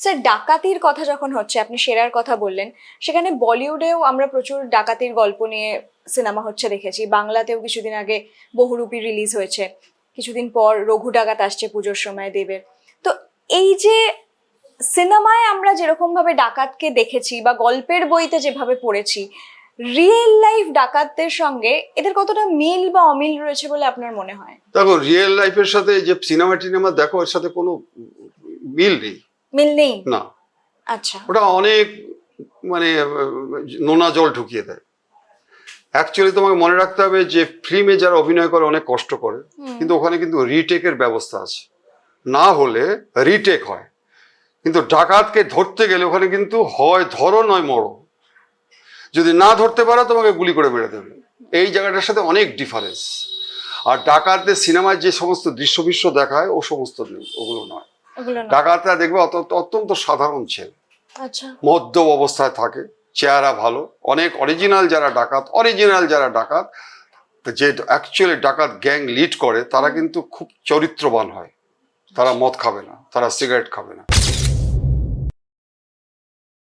Sir ডাকাতির কথা যখন হচ্ছে, আপনি সেরার কথা বললেন, সেখানে বলিউডেও আমরা প্রচুর ডাকাতির গল্প নিয়ে সিনেমা হচ্ছে দেখেছি। বাংলাতেও কিছুদিন আগে বহুরূপী রিলিজ হয়েছে। কিছুদিন পর রঘু ডাকাত আসছে পুজোর সময় দেবের। তো এই যে সিনেমায় আমরা যেরকম ভাবে ডাকাতকে দেখেছি বা গল্পের বইতে যেভাবে পড়েছি রিয়েল লাইফ ডাকাতদের সঙ্গে এদের কতটা মিল বা অমিল রয়েছে বলে আপনার মনে হয়? দেখো রিয়েল লাইফের সাথে যে সিনেমা টিনেমা দেখো, এর সাথে কোনো মিল নেই। মিল নেই? না। আচ্ছা। ওটা অনেক মানে নোনা জল ঢুকিয়ে দেয়। অ্যাকচুয়ালি তোমাকে মনে রাখতে হবে যে ফিল্মে যারা অভিনয় করে অনেক কষ্ট করে কিন্তু ওখানে কিন্তু রিটেকের ব্যবস্থা আছে। না হলে রিটেক হয়। কিন্তু ডাকাতকে ধরতে গেলে ওখানে কিন্তু হয় ধরো নয় মরো। যদি না ধরতে পারো তোমাকে গুলি করে মেরে দেবে। এই জায়গাটার সাথে অনেক ডিফারেন্স আর ডাকাতদের সিনেমায় যে সমস্ত দৃশ্য বিশ্ব দেখায় ও সমস্ত ওগুলো নয়। ডাকাতরা দেখবে অত্যন্ত অত্যন্ত সাধারণ ছেলে। আচ্ছা। মধ্য অবস্থায় থাকে চেহারা ভালো অনেক অরিজিনাল যারা ডাকাত অরিজিনাল যারা ডাকাত যে অ্যাকচুয়ালি ডাকাত গ্যাং লিড করে তারা কিন্তু খুব চরিত্রবান হয়। তারা মদ খাবে না তারা সিগারেট খাবে না।